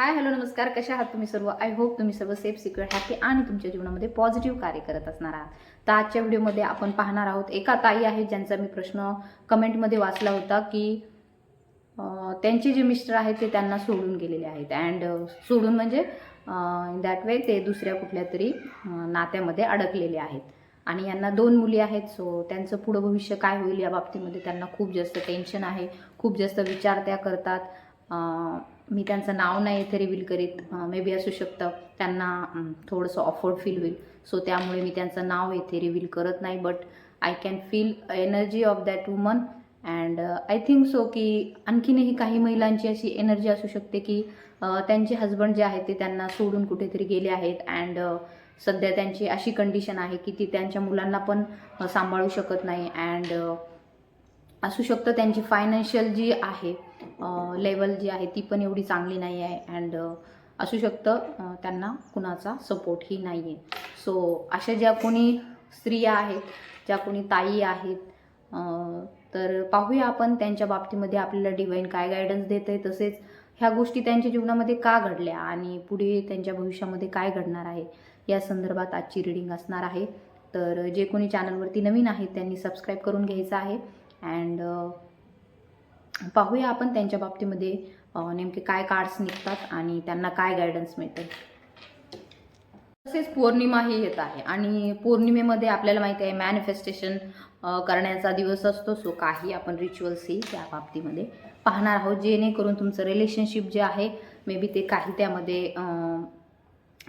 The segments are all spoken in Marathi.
हाय हॅलो नमस्कार. कशा आहात तुम्ही सर्व? आय होप तुम्ही सर्व सेफ सिक्युअर हॅपी आणि तुमच्या जीवनामध्ये पॉझिटिव्ह कार्य करत असणार आहात. तर आजच्या व्हिडिओमध्ये आपण पाहणार आहोत एका ताई आहेत ज्यांचा मी प्रश्न कमेंटमध्ये वाचला होता की त्यांचे जे मिस्टर आहेत ते त्यांना सोडून गेलेले आहेत. अँड सोडून म्हणजे इन दॅट वे ते दुसऱ्या कुठल्या तरी नात्यामध्ये अडकलेले आहेत. आणि यांना दोन मुली आहेत सो त्यांचं पुढं भविष्य काय होईल या बाबतीमध्ये त्यांना खूप जास्त टेन्शन आहे. खूप जास्त विचार त्या करतात मी त्यांचं नाव नाही इथे रिव्हील करीत. मे बी असू शकतं. त्यांना थोडंसं ऑफर्ड फील होईल. सो त्यामुळे मी त्यांचं नाव इथे रिव्हील करत नाही. But I can feel energy of that woman and I think so की आणखीनही काही महिलांची अशी एनर्जी असू शकते की त्यांचे हजबंड जे आहेत ते त्यांना सोडून कुठेतरी गेले आहेत. अँड सध्या त्यांची अशी कंडिशन आहे की ती त्यांच्या मुलांना पण सांभाळू शकत नाही. अँड असू शकतं त्यांची फायनान्शियल जी आहे लेवल जी आहे ती पण एवढी चांगली नाही आहे. अँड असू शकतं त्यांना कुणाचा सपोर्टही नाही आहे सो अशा ज्या कोणी स्त्रिया आहेत ज्या कोणी ताई आहेत तर पाहूया आपण त्यांच्या बाबतीमध्ये आपल्याला डिवाईन काय गायडन्स देत आहे तसेच ह्या गोष्टी त्यांच्या जीवनामध्ये का घडल्या आणि पुढे त्यांच्या भविष्यामध्ये काय घडणार आहे या संदर्भात आजची रिडिंग असणार आहे. तर जे कोणी चॅनलवरती नवीन आहेत त्यांनी सबस्क्राईब करून घ्यायचं आहे. अँड uh, पाहूया आपण त्यांच्या बाबतीमध्ये नेमके काय कार्ड्स निघतात आणि त्यांना काय गायडन्स मिळते. तसेच पौर्णिमाही येत आहे आणि पौर्णिमेमध्ये आपल्याला माहिती आहे मॅनिफेस्टेशन करण्याचा दिवस असतो. सो काही आपण रिच्युअल्सही त्या बाबतीमध्ये पाहणार आहोत जेणेकरून तुमचं रिलेशनशिप जे आहे मे बी ते काही त्यामध्ये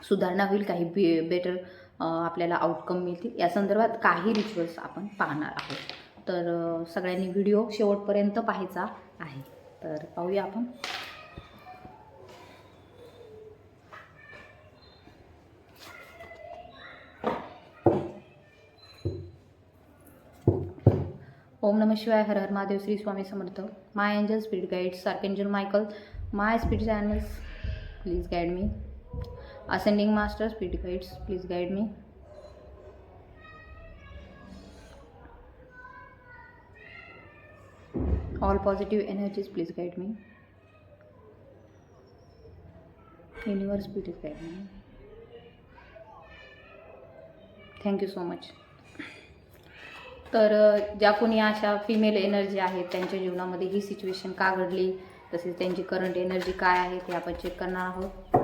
सुधारणा होईल काही बे बेटर आपल्याला आउटकम मिळतील. या संदर्भात काही रिच्युअल्स आपण पाहणार आहोत. तर सगळ्यांनी व्हिडिओ शेवटपर्यंत पाहायचा आहे. तर पाहूया आपण. ओम नम शिवाय हर हर Mahadev Shri Swami Samarth. My angel spirit guides angel Michael my spirit channels please guide me ascending master spirit guides please guide me all positive energies please guide me universe please guide me thank you so much तर ज्या कोणी अशा फिमेल एनर्जी आहेत त्यांच्या जीवनामध्ये ही सिच्युएशन का घडली? तसेच त्यांची करंट एनर्जी काय आहे ते आपण चेक करणार आहोत.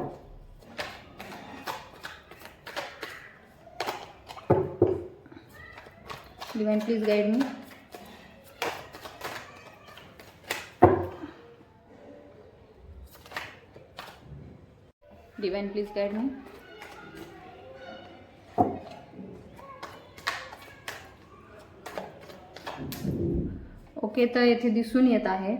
Divine please guide me Divine, please guide me okay तर येथे दिसून येत आहे.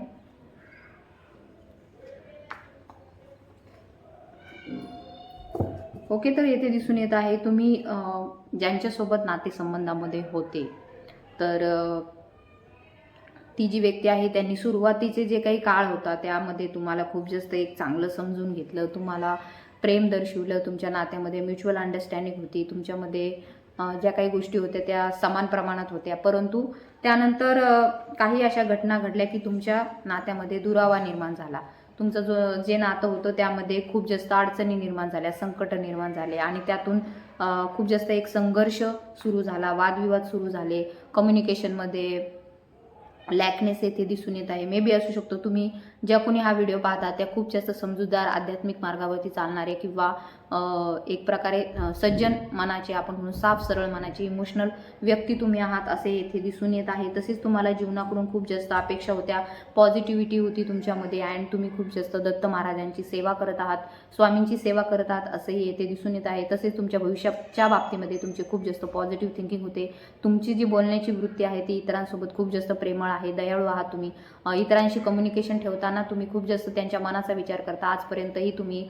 ओके तर येथे दिसून येत आहे तुम्ही ज्यांच्यासोबत नातेसंबंधामध्ये होते तर ती जी व्यक्ती आहे त्यांनी सुरुवातीचे जे काही काळ होता त्यामध्ये तुम्हाला खूप जास्त एक चांगलं समजून घेतलं तुम्हाला प्रेम दर्शवलं तुमच्या नात्यामध्ये म्युच्युअल अंडरस्टँडिंग होती तुमच्यामध्ये ज्या काही गोष्टी होत्या त्या समान प्रमाणात होत्या. परंतु त्यानंतर काही अशा घटना घडल्या की तुमच्या नात्यामध्ये दुरावा निर्माण झाला. तुमचं जो जे नातं होतं त्यामध्ये खूप जास्त अडचणी निर्माण झाल्या संकट निर्माण झाले आणि त्यातून खूप जास्त एक संघर्ष सुरू झाला वादविवाद सुरू झाले. कम्युनिकेशनमध्ये लॅकनेस येथे दिसून येत आहे. मे बी असू शकतो तुम्ही ज्या कोणी हा व्हिडिओ पाहता त्या खूप जास्त समजूतदार आध्यात्मिक मार्गावरती चालणारे किंवा एक प्रकारे सज्जन मनाचे आपण म्हणून साफ सरळ मनाचे इमोशनल व्यक्ती तुम्ही आहात असे येथे दिसून येत आहे. तसेच तुम्हाला जीवनाकडून खूप जास्त अपेक्षा होत्या पॉझिटिव्हिटी होती तुमच्यामध्ये अँड तुम्ही खूप जास्त दत्त महाराजांची सेवा करत आहात स्वामींची सेवा करत आहात असंही येथे दिसून येत आहे. तसेच तुमच्या भविष्याच्या बाबतीमध्ये तुमचे खूप जास्त पॉझिटिव्ह थिंकिंग होते. तुमची जी बोलण्याची वृत्ती आहे ती इतरांसोबत खूप जास्त प्रेमळ आहे दयाळू आहात तुम्ही. इतरांशी कम्युनिकेशन ठेवता करताना तुम्ही खूप जास्त त्यांच्या मनाचा विचार करता. आजपर्यंतही तुम्ही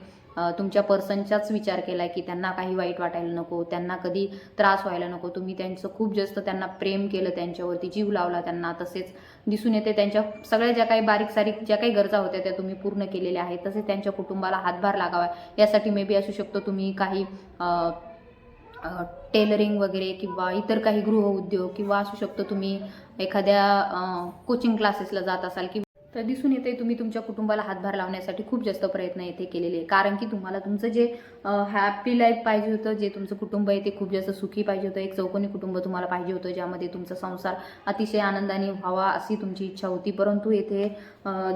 तुमच्या पर्सनचाच विचार केला की त्यांना काही वाईट वाटायला नको त्यांना कधी त्रास व्हायला नको. तुम्ही त्यांचं खूप जास्त त्यांना प्रेम केलं त्यांच्यावरती जीव लावला त्यांना. तसेच दिसून येते त्यांच्या सगळ्या ज्या काही बारीक सारीक ज्या काही गरजा होत्या त्या तुम्ही पूर्ण केलेल्या आहेत. तसेच त्यांच्या कुटुंबाला हातभार लागावा. यासाठी मे बी असू शकतो तुम्ही काही टेलरिंग वगैरे किंवा इतर काही गृहउद्योग किंवा असू शकतो तुम्ही एखाद्या कोचिंग क्लासेसला जात असाल की तर दिसून येते तुम्ही तुमच्या कुटुंबाला हातभार लावण्यासाठी खूप जास्त प्रयत्न येथे केलेले आहे कारण की तुम्हाला तुमचं जे हॅपी लाईफ पाहिजे होतं जे तुमचं कुटुंब आहे ते खूप जास्त सुखी पाहिजे होतं. एक चौकोनी कुटुंब तुम्हाला पाहिजे होतं ज्यामध्ये तुमचा संसार अतिशय आनंदाने व्हावा अशी तुमची इच्छा होती. परंतु येथे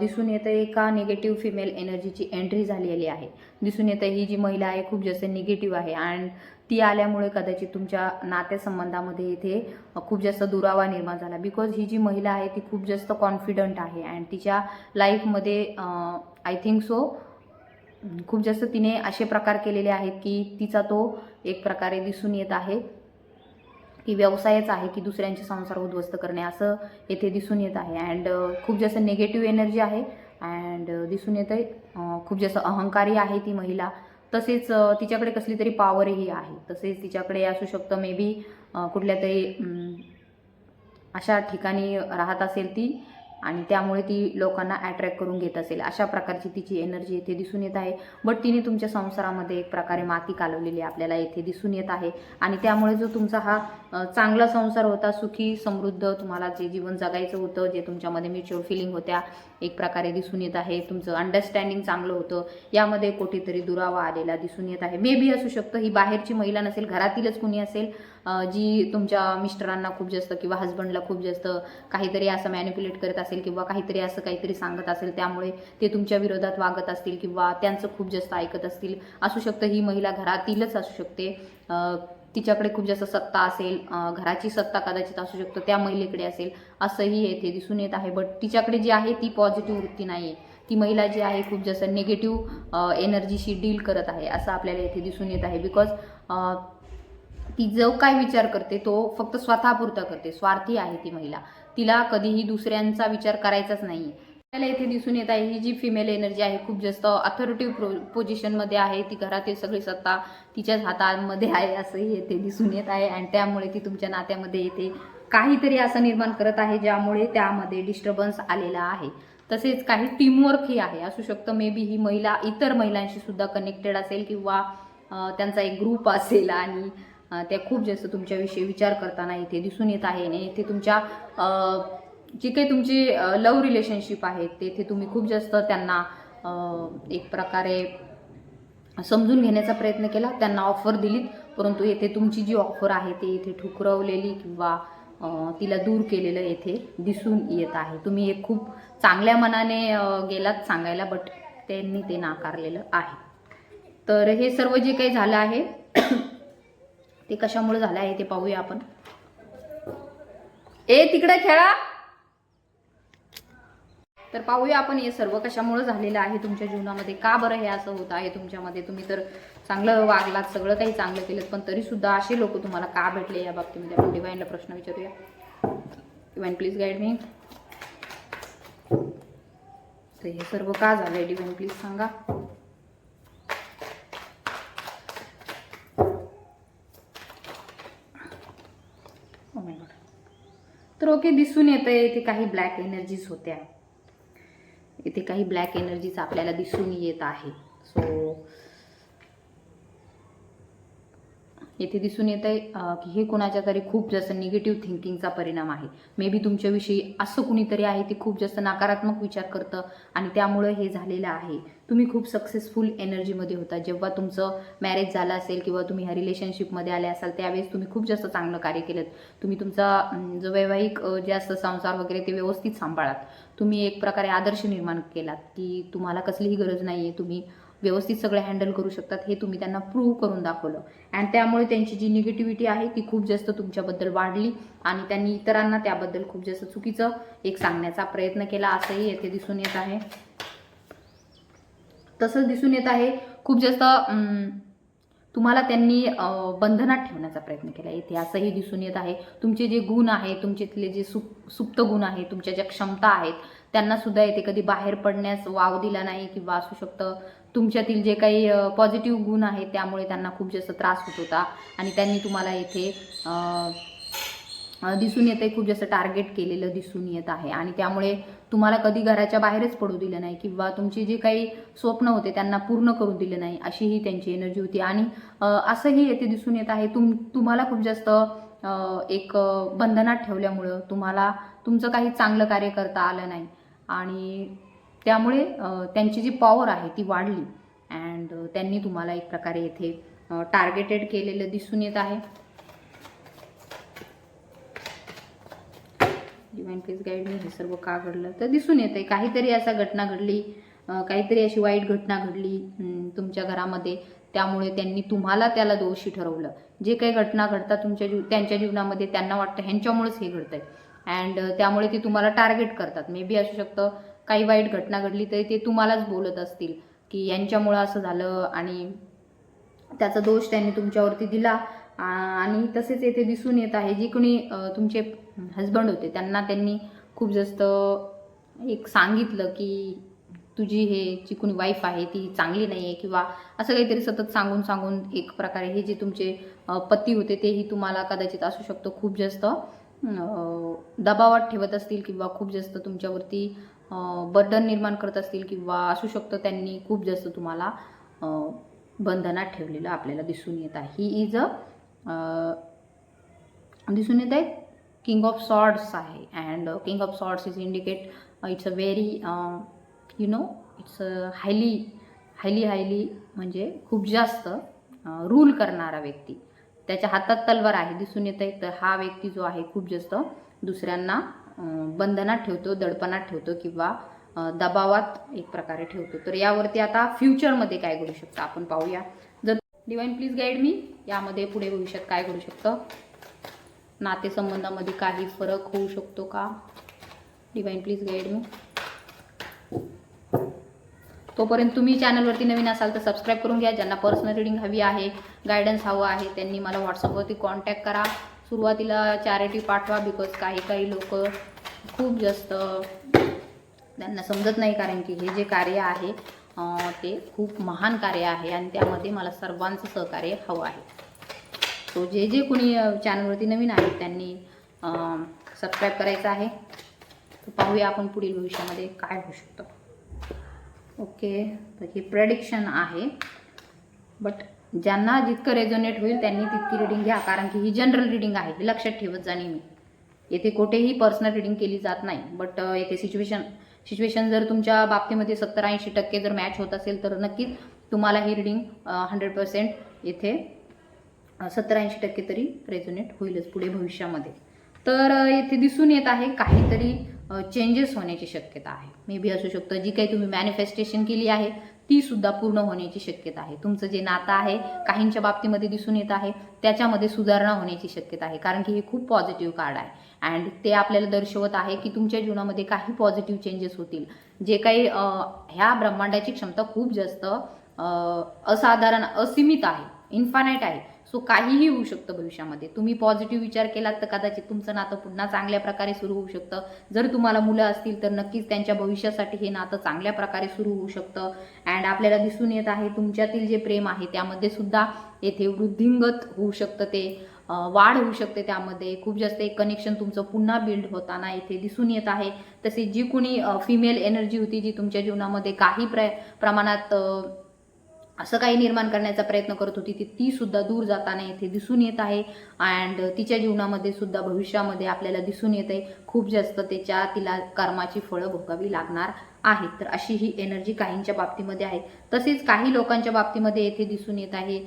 दिसून येतं एका निगेटिव्ह फिमेल एनर्जीची एंट्री झालेली आहे. दिसून येतं ही जी महिला आहे खूप जास्त निगेटिव्ह आहे. अँड ती आल्यामुळे कदाचित तुमच्या नात्यासंबंधामध्ये इथे खूप जास्त दुरावा निर्माण झाला. बिकॉज ही जी महिला आहे ती खूप जास्त कॉन्फिडंट आहे अँड तिच्या लाईफमध्ये आय थिंक सो खूप जास्त तिने असे प्रकार केलेले आहेत की तिचा तो एक प्रकारे दिसून येत आहे की व्यवसायच आहे की दुसऱ्यांचे संसार उद्ध्वस्त करणे असं येथे दिसून येत आहे. अँड खूप जास्त निगेटिव्ह एनर्जी आहे. अँड दिसून येत आहे खूप जास्त अहंकारी आहे ती महिला. तसेच तिच्याकडे कसली तरी पॉवरही आहे. तसेच तिच्याकडे असू शकतं मे बी कुठल्या तरी अशा ठिकाणी राहत असेल ती आणि त्यामुळे ती लोकांना अट्रॅक्ट करून घेत असेल. अशा प्रकारची तिची एनर्जी येथे दिसून येत आहे. बट तिने तुमच्या संसारामध्ये एक प्रकारे माती कालवलेली आपल्याला येथे दिसून येत आहे. आणि त्यामुळे जो तुमचा हा चांगला संसार होता सुखी समृद्ध तुम्हाला जे जीवन जगायचं होतं जे तुमच्यामध्ये म्युच्युअल फिलिंग होत्या एक प्रकारे दिसून येत आहे. तुमचं अंडरस्टँडिंग चांगलं होतं. यामध्ये कुठेतरी दुरावा आलेला दिसून येत आहे. मे बी असू शकतं ही बाहेरची महिला नसेल घरातीलच कुणी असेल जी तुमच्या मिस्टरांना खूप जास्त किंवा हस्बंडला खूप जास्त काहीतरी असं मॅन्युप्युलेट करत असेल किंवा काहीतरी असं काहीतरी सांगत असेल त्यामुळे ते तुमच्या विरोधात वागत असतील किंवा त्यांचं खूप जास्त ऐकत असतील असू शकतं ही महिला घरातीलच असू शकते. तिच्याकडे खूप जास्त सत्ता असेल घराची सत्ता कदाचित असू शकतं त्या महिलेकडे असेल असंही येथे दिसून येत आहे. बट तिच्याकडे जी आहे ती पॉझिटिव्ह वृत्ती नाही आहे ती महिला जी आहे खूप जास्त निगेटिव्ह एनर्जीशी डील करत आहे असं आपल्याला येथे दिसून येत आहे. बिकॉज ती जो काय विचार करते तो फक्त स्वतःपुरता करते. स्वार्थी आहे ती महिला. तिला कधीही दुसऱ्यांचा विचार करायचाच नाही. आपल्याला इथे दिसून येत आहे ही जी फिमेल एनर्जी आहे खूप जास्त अथॉरिटिव्ह प्रो पोझिशनमध्ये आहे. ती घरातील सगळी सत्ता तिच्याच हातामध्ये आहे असंही येथे दिसून येत आहे. आणि त्यामुळे ती तुमच्या नात्यामध्ये येते काहीतरी असं निर्माण करत आहे ज्यामुळे त्यामध्ये डिस्टर्बन्स आलेला आहे. तसेच काही टीमवर्कही आहे. असू शकतं मे बी ही महिला इतर महिलांशी सुद्धा कनेक्टेड असेल किंवा त्यांचा एक ग्रुप असेल आणि त्या खूप जास्त तुमच्याविषयी विचार करताना इथे दिसून येत आहे आणि इथे तुमच्या जी काही तुमची लव रिलेशनशिप आहे तेथे तुम्ही खूप जास्त त्यांना एक प्रकारे समजून घेण्याचा प्रयत्न केला त्यांना ऑफर दिलीत. परंतु येथे तुमची जी ऑफर आहे ते इथे ठुकरवलेली किंवा तिला दूर केलेलं येथे दिसून येत आहे. तुम्ही एक खूप चांगल्या मनाने गेलात सांगायला बट त्यांनी ते नाकारलेलं आहे. तर हे सर्व जे काही झालं आहे ते कशामुळे झालं आहे ते पाहूया आपण. ए तिकडे खेळा. तर पाहूया आपण हे सर्व कशामुळे झालेलं आहे तुमच्या जीवनामध्ये. का बरं हे असं होत आहे तुमच्यामध्ये? तुम्ही तर चांगलं वागलात सगळं काही चांगलं केलं पण तरी सुद्धा असे लोक तुम्हाला का भेटले या बाबतीमध्ये? आपण डिवाईनला प्रश्न विचारूया. डिवाईन प्लीज गाईड मी तर हे सर्व का झालंय? डिवाईन प्लीज सांगा. तर ओके दिसून येतं इथे काही ब्लॅक एनर्जीज होत्या. इथे काही ब्लॅक एनर्जीज आपल्याला दिसून येत आहे. सो येथे दिसून येत आहे की हे कोणाच्या तरी खूप जास्त निगेटिव्ह थिंकिंगचा परिणाम आहे. मे बी तुमच्याविषयी असं कुणीतरी आहे ते खूप जास्त नकारात्मक विचार करतं आणि त्यामुळं हे झालेलं आहे. तुम्ही खूप सक्सेसफुल एनर्जीमध्ये होता. जेव्हा तुमचं मॅरेज झालं असेल किंवा तुम्ही ह्या रिलेशनशिपमध्ये आले असाल त्यावेळेस तुम्ही खूप जास्त चांगलं कार्य केलं तुम्ही तुमचा जो वैवाहिक जे असतं संसार वगैरे ते व्यवस्थित सांभाळात. तुम्ही एक प्रकारे आदर्श निर्माण केलात की तुम्हाला कसलीही गरज नाही आहे तुम्ही व्यवस्थित सगळे हँडल करू शकतात हे तुम्ही त्यांना प्रूव्ह करून दाखवलं. अँड त्यामुळे त्यांची जी निगेटिव्हिटी आहे ती खूप जास्त तुमच्याबद्दल वाढली आणि त्यांनी इतरांना त्याबद्दल खूप जास्त चुकीचं एक सांगण्याचा प्रयत्न केला असंही येथे दिसून येत आहे. तसंच दिसून येत आहे खूप जास्त अं, तुम्हाला त्यांनी बंधनात ठेवण्याचा प्रयत्न केला येथे असंही दिसून येत आहे. तुमचे जे गुण आहे तुमच्यातले जे सुप सुप्त गुण आहे तुमच्या ज्या क्षमता आहेत त्यांना सुद्धा कधी बाहेर पडण्यास वाव दिला नाही किंवा असू शकतं तुमच्यातील जे काही पॉझिटिव्ह गुण आहेत त्यामुळे त्यांना खूप जास्त त्रास होत होता. आणि त्यांनी तुम्हाला येथे दिसून येते खूप जास्त टार्गेट केलेलं दिसून येत आहे. आणि त्यामुळे तुम्हाला कधी घराच्या बाहेरच पडू दिलं नाही किंवा तुमची जे काही स्वप्न होते त्यांना पूर्ण करू दिलं नाही अशीही त्यांची एनर्जी होती. आणि असंही येथे दिसून येत आहे तुम तुम्हाला खूप जास्त एक बंधनात ठेवल्यामुळं तुम्हाला तुमचं काही चांगलं कार्य करता आलं नाही. आणि त्यामुळे त्यांची जी पॉवर आहे ती वाढली. अँड त्यांनी तुम्हाला एक प्रकारे येथे टार्गेटेड केलेलं दिसून येत आहे. डिवाइन प्लीज गाईड हे सर्व का घडलं? तर दिसून येत आहे काहीतरी असा घटना घडली काहीतरी अशी वाईट घटना घडली तुमच्या घरामध्ये. त्यामुळे त्यांनी तुम्हाला त्याला दोषी ठरवलं. जे काही घटना घडतात तुमच्या जीव त्यांच्या जीवनामध्ये त्यांना वाटतं ह्यांच्यामुळेच हे घडतंय. अँड त्यामुळे ते तुम्हाला टार्गेट करतात. मे बी असू शकतं काही वाईट घटना घडली तरी ते तुम्हालाच बोलत असतील की यांच्यामुळं असं झालं आणि त्याचा दोष त्यांनी तुमच्यावरती दिला. आणि तसेच येथे दिसून येत आहे जे कोणी तुमचे हजबंड होते त्यांना त्यांनी खूप जास्त एक सांगितलं की तुझी हे जी कोणी वाईफ आहे ती चांगली नाही आहे किंवा असं काहीतरी सतत सांगून सांगून एक प्रकारे हे जे तुमचे पती होते तेही तुम्हाला कदाचित असू शकतं खूप जास्त. दबावात ठेवत असतील किंवा खूप जास्त तुमच्यावरती बर्डन निर्माण करत असतील किंवा असू शकतं त्यांनी खूप जास्त तुम्हाला बंधनात ठेवलेलं आपल्याला दिसून येत आहे. ही इज अ दिसून येत आहे किंग ऑफ सॉर्ड्स आहे. And king of swords is indicate it's a very you know it's a highly highly highly म्हणजे खूप जास्त uh, रूल करणारा व्यक्ती. त्याच्या हातात तलवार आहे दिसून येत आहे तर हा व्यक्ती जो आहे खूप जास्त दुसऱ्यांना बंधनात ठेवतो दडपणात ठेवतो किंवा दबावात एक प्रकारे ठेवतो. तर यावरती आता फ्युचरमध्ये काय घडू शकतं आपण पाहूया. जर डिवाईन प्लीज गाईड मी यामध्ये पुढे भविष्यात काय घडू शकतं? नातेसंबंधामध्ये काही फरक होऊ शकतो का? डिवाईन प्लीज गाईड मी तोपर्यंत तुम्ही चॅनलवरती नवीन असाल तर सबस्क्राईब करून घ्या. ज्यांना पर्सनल रिडिंग हवी आहे गायडन्स हवं आहे त्यांनी मला व्हॉट्सअपवरती कॉन्टॅक्ट करा. सुरुवातीला चॅरिटी पाठवा बिकॉज काही काही लोक खूप जास्त त्यांना समजत नाही कारण की हे जे कार्य आहे ते खूप महान कार्य आहे आणि त्यामध्ये मला सर्वांचं सहकार्य हवं आहे. सो जे जे कोणी चॅनलवरती नवीन आहेत त्यांनी सबस्क्राईब करायचं आहे. पाहूया आपण पुढील भविष्यामध्ये काय होऊ शकतं. ओके तर ही प्रेडिक्शन आहे. बट ज्यांना जितकं रेझोनेट होईल त्यांनी तितकी रिडिंग घ्या कारण की ही जनरल रिडिंग आहे हे लक्षात ठेवत जा नेहमी. येथे कुठेही पर्सनल रिडिंग केली जात नाही. बट येथे सिच्युएशन सिच्युएशन जर तुमच्या बाबतीमध्ये सत्तर ऐंशी टक्के जर मॅच होत असेल तर नक्कीच तुम्हाला ही रिडिंग हंड्रेड पर्सेंट येथे सत्तर ऐंशी टक्के तरी रेझोनेट होईलच पुढे भविष्यामध्ये. तर येथे दिसून येत आहे काहीतरी चेंजेस होण्याची शक्यता आहे. मे बी असू शकतं जी काही तुम्ही मॅनिफेस्टेशन केली आहे ती सुद्धा पूर्ण होण्याची शक्यता आहे. तुमचं जे नातं आहे काहींच्या बाबतीमध्ये दिसून येत आहे त्याच्यामध्ये सुधारणा होण्याची शक्यता आहे. कारण की हे खूप पॉझिटिव्ह कार्ड आहे. अँड ते आपल्याला दर्शवत आहे की तुमच्या जीवनामध्ये काही पॉझिटिव्ह चेंजेस होतील. जे काही ह्या ब्रह्मांडाची क्षमता खूप जास्त असाधारण असीमित आहे. इन्फानाईट आहे. सो काहीही होऊ शकतं भविष्यामध्ये. तुम्ही पॉझिटिव्ह विचार केलात तर कदाचित तुमचं नातं पुन्हा चांगल्या प्रकारे सुरू होऊ शकतं. जर तुम्हाला मुलं असतील तर नक्कीच त्यांच्या भविष्यासाठी हे नातं चांगल्या प्रकारे सुरू होऊ शकतं. अँड आपल्याला दिसून येत आहे तुमच्यातील जे प्रेम आहे त्यामध्ये सुद्धा येथे वृद्धिंगत होऊ शकतं ते वाढ होऊ शकते त्यामध्ये. खूप जास्त एक कनेक्शन तुमचं पुन्हा बिल्ड होताना इथे दिसून येत आहे. तसेच जी कोणी फिमेल एनर्जी होती जी तुमच्या जीवनामध्ये काही प्र प्रमाणात असं काही निर्माण करण्याचा प्रयत्न करत होती ती ती सुद्धा दूर जाताना येथे दिसून येत आहे. अँड तिच्या जीवनामध्ये सुद्धा भविष्यामध्ये आपल्याला दिसून येत आहे खूप जास्त त्याच्या तिला कर्माची फळं भोगावी लागणार आहेत. तर अशी ही एनर्जी काहींच्या बाबतीमध्ये आहे. तसेच काही लोकांच्या बाबतीमध्ये येथे दिसून येत आहे.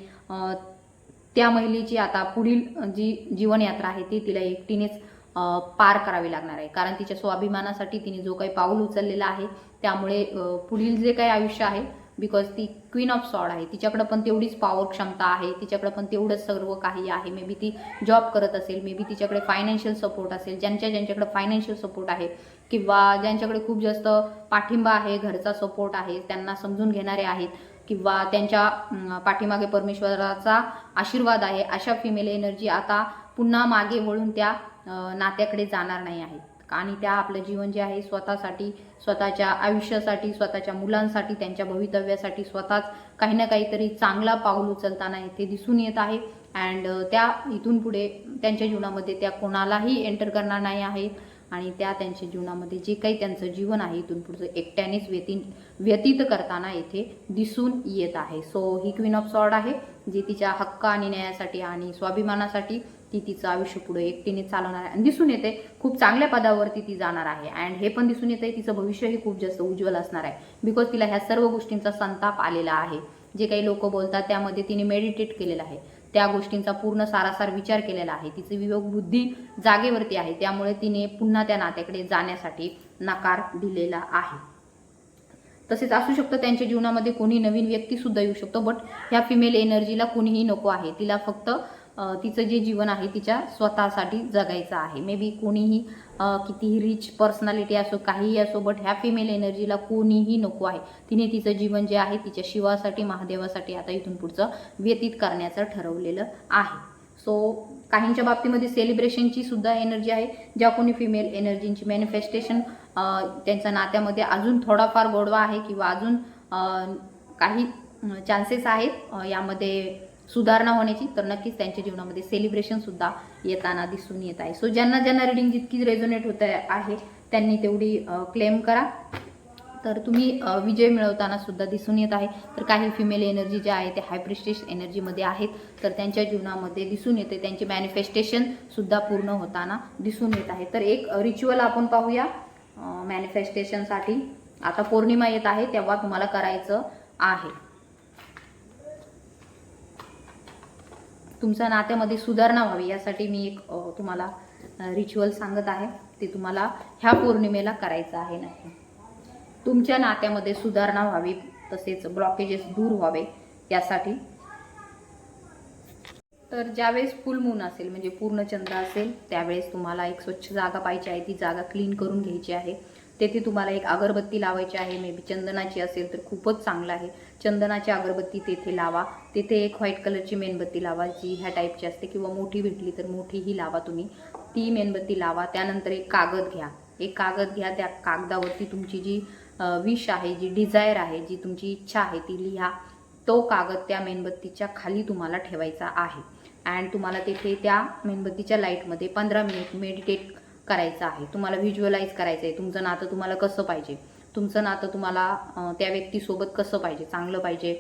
त्या महिलेची आता पुढील जी जीवनयात्रा आहे ती तिला एकटीनेच पार करावी लागणार आहे. कारण तिच्या स्वाभिमानासाठी तिने जो काही पाऊल उचललेला आहे त्यामुळे पुढील जे काही आयुष्य आहे बिकॉज ती क्वीन ऑफ सॉड आहे. तिच्याकडं पण तेवढीच पॉवर क्षमता आहे. तिच्याकडं पण तेवढंच सर्व काही आहे. मे बी ती जॉब करत असेल. मे बी तिच्याकडे फायनान्शियल सपोर्ट असेल. ज्यांच्या ज्यांच्याकडे फायनान्शियल सपोर्ट आहे. किंवा ज्यांच्याकडे खूप जास्त पाठिंबा आहे घरचा सपोर्ट आहे त्यांना समजून घेणारे आहेत. किंवा त्यांच्या पाठीमागे परमेश्वराचा आशीर्वाद आहे. अशा फिमेल एनर्जी आता पुन्हा मागे वळून त्या नात्याकडे जाणार नाही आहेत आणि त्या आपलं जीवन जे आहे स्वतःसाठी स्वतःच्या आयुष्यासाठी स्वतःच्या मुलांसाठी त्यांच्या भवितव्यासाठी स्वतःच काही ना काहीतरी चांगला पाऊल उचलताना इथे दिसून येत आहे. अँड त्या इथून पुढे त्यांच्या जीवनामध्ये त्या कोणालाही एंटर करणार नाही आहेत. आणि त्या त्यांच्या जीवनामध्ये जे काही त्यांचं जीवन आहे इथून पुढचं एकट्यानेच व्यती व्यतीत करताना येथे दिसून येत आहे. सो ही क्वीन ऑफ सॉर्ड आहे जी तिच्या हक्क आणि न्यायासाठी आणि स्वाभिमानासाठी ती तिचं आयुष्य पुढे एकटीने चालवणार आहे. आणि दिसून येते खूप चांगल्या पदावरती ती जाणार आहे. अँड हे पण दिसून येते तिचं भविष्यही खूप जास्त उज्ज्वल असणार आहे. बिकॉज तिला ह्या सर्व गोष्टींचा संताप आलेला आहे. जे काही लोक बोलतात त्यामध्ये तिने मेडिटेट केलेलं आहे. त्या गोष्टींचा पूर्ण सारासार विचार केलेला आहे. तिची विवेक बुद्धी जागेवरती आहे. त्यामुळे तिने पुन्हा त्या नात्याकडे जाण्यासाठी नकार दिलेला आहे. तसेच असू शकतं त्यांच्या जीवनामध्ये कोणी नवीन व्यक्ती सुद्धा येऊ शकतो बट ह्या फिमेल एनर्जीला कोणीही नको आहे. तिला फक्त तिचं जे जीवन आहे तिच्या स्वतःसाठी जगायचं आहे. मे बी कोणीही कितीही रिच पर्सनॅलिटी असो काहीही असो बट ह्या फिमेल एनर्जीला कोणीही नको आहे. तिने तिचं जीवन जे आहे तिच्या शिवासाठी महादेवासाठी आता इथून पुढचं व्यतीत करण्याचं ठरवलेलं आहे. सो काहींच्या बाबतीमध्ये सेलिब्रेशनची सुद्धा एनर्जी आहे. ज्या कोणी फिमेल एनर्जींची मॅनिफेस्टेशन त्यांच्या नात्यामध्ये अजून थोडाफार गोडवा आहे किंवा अजून काही चान्सेस आहेत यामध्ये सुधारणा होण्याची तर नक्कीच त्यांच्या जीवनामध्ये सेलिब्रेशन सुद्धा येताना दिसून येत आहे. सो ज्यांना ज्यांना रिडिंग जितकी रेझोनेट होत आहे त्यांनी तेवढी क्लेम करा. तर तुम्ही विजय मिळवताना सुद्धा दिसून येत आहे. तर काही फिमेल एनर्जी ज्या आहे ते हायप्रिस्टेश एनर्जीमध्ये आहेत. तर त्यांच्या जीवनामध्ये दिसून येते. त्यांचे मॅनिफेस्टेशन सुद्धा पूर्ण होताना दिसून येत आहे. तर एक रिच्युअल आपण पाहूया मॅनिफेस्टेशनसाठी आता पौर्णिमा येत आहे तेव्हा तुम्हाला करायचं आहे. तुमच्या नात्यामध्ये सुधारणा व्हावी यासाठी मी एक तुम्हाला रिच्युअल सांगत आहे. ते तुम्हाला ह्या पौर्णिमेला करायचं आहे नाही तुमच्या नात्यामध्ये सुधारणा व्हावी तसेच ब्लॉकेजेस दूर व्हावे यासाठी. तर ज्यावेळेस फुल मून असेल म्हणजे पूर्ण चंद्र असेल त्यावेळेस तुम्हाला एक स्वच्छ जागा पाहिजे आहे. ती जागा क्लीन करून घ्यायची आहे. तेथे तुम्हाला एक अगरबत्ती लावायची आहे. मे बी चंदनाची असेल तर खूपच चांगलं आहे. चंदनाची अगरबत्ती तेथे लावा. तेथे एक व्हाईट कलरची मेणबत्ती लावा जी ह्या टाईपची असते. किंवा मोठी भेटली तर मोठीही लावा तुम्ही. ती मेणबत्ती लावा. त्यानंतर एक कागद घ्या. एक कागद घ्या. त्या कागदावरती तुमची जी विश आहे जी डिझायर आहे जी तुमची इच्छा आहे ती लिहा. तो कागद त्या मेणबत्तीच्या खाली तुम्हाला ठेवायचा आहे. अँड तुम्हाला तेथे त्या मेणबत्तीच्या लाईटमध्ये पंधरा मिनिट मेडिटेट करायचं आहे. तुम्हाला व्हिज्युअलाइज करायचं आहे तुमचं नातं तुम्हाला कसं पाहिजे? तुमचं नातं तुम्हाला त्या व्यक्तीसोबत कसं पाहिजे? चांगलं पाहिजे.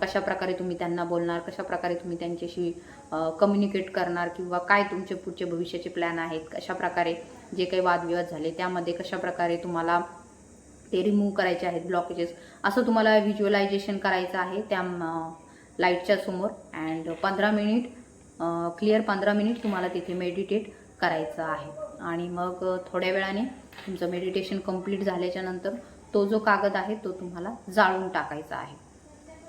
कशा प्रकारे तुम्ही त्यांना बोलणार? कशा प्रकारे तुम्ही त्यांच्याशी कम्युनिकेट करणार? किंवा काय तुमचे पुढचे भविष्याचे प्लॅन आहेत? कशा प्रकारे जे काही वादविवाद झाले त्यामध्ये कशा प्रकारे तुम्हाला ते रिमूव्ह करायचे आहेत ब्लॉकेजेस असं तुम्हाला व्हिज्युअलायझेशन करायचं आहे त्या लाईटच्या समोर. अँड पंधरा मिनिट क्लिअर पंधरा मिनिट तुम्हाला तिथे मेडिटेट करायचं आहे. आणि मग थोड्या वेळाने तुमचं मेडिटेशन कंप्लीट झाल्याच्यानंतर तो जो कागद आहे तो तुम्हाला जाळून टाकायचा आहे.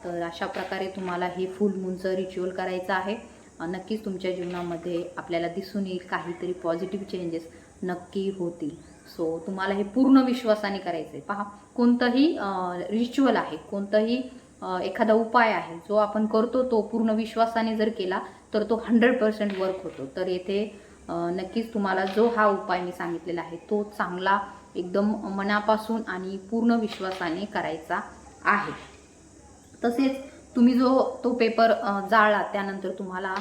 तर अशा प्रकारे तुम्हाला हे फुल मूनचं रिच्युअल करायचं आहे. नक्कीच तुमच्या जीवनामध्ये आपल्याला दिसून येईल काहीतरी पॉझिटिव्ह चेंजेस नक्की होतील. सो तुम्हाला हे पूर्ण विश्वासाने करायचं आहे पहा कोणतंही रिच्युअल आहे कोणतंही एखादा उपाय आहे जो आपण करतो तो पूर्ण विश्वासाने जर केला तर तो हंड्रेड पर्सेंट वर्क होतो. तर येथे नक्कीच तुम्हाला जो हा उपाय मी सांगितलेला आहे तो चांगला एकदम मनापासून आणि पूर्ण विश्वासाने करायचा आहे. तसेच तुम्ही जो तो पेपर जाळला त्यानंतर तुम्हाला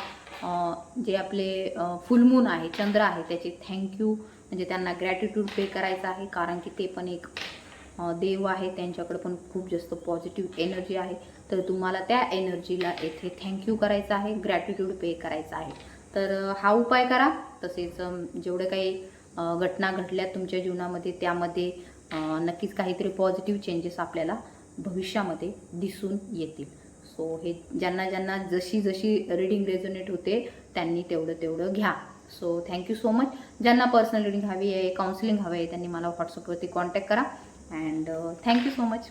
जे आपले फुलमून आहे चंद्र आहे त्याचे थँक्यू म्हणजे त्यांना ग्रॅटिट्यूड पे करायचं आहे कारण की ते पण एक देव आहे त्यांच्याकडे पण खूप जास्त पॉझिटिव्ह एनर्जी आहे. तर तुम्हाला त्या एनर्जीला येथे थँक्यू करायचं आहे ग्रॅटिट्यूड पे करायचं आहे. तर हा उपाय करा. तसेच जेवढं जेवढे काही घटना घडल्या तुमच्या जीवनामध्ये त्यामध्ये नक्कीच काहीतरी पॉझिटिव्ह चेंजेस आपल्याला भविष्यामध्ये दिसून येतील. सो हे ज्यांना ज्यांना जशी जशी रिडिंग रेझोनेट होते त्यांनी तेवढं तेवढं घ्या. So thank you so much ज्यांना पर्सनल रीडिंग हवी आहे काउन्सिलिंग हवी आहे त्यांनी मला व्हॉट्सअपवरती कॉन्टॅक्ट करा. And thank you so much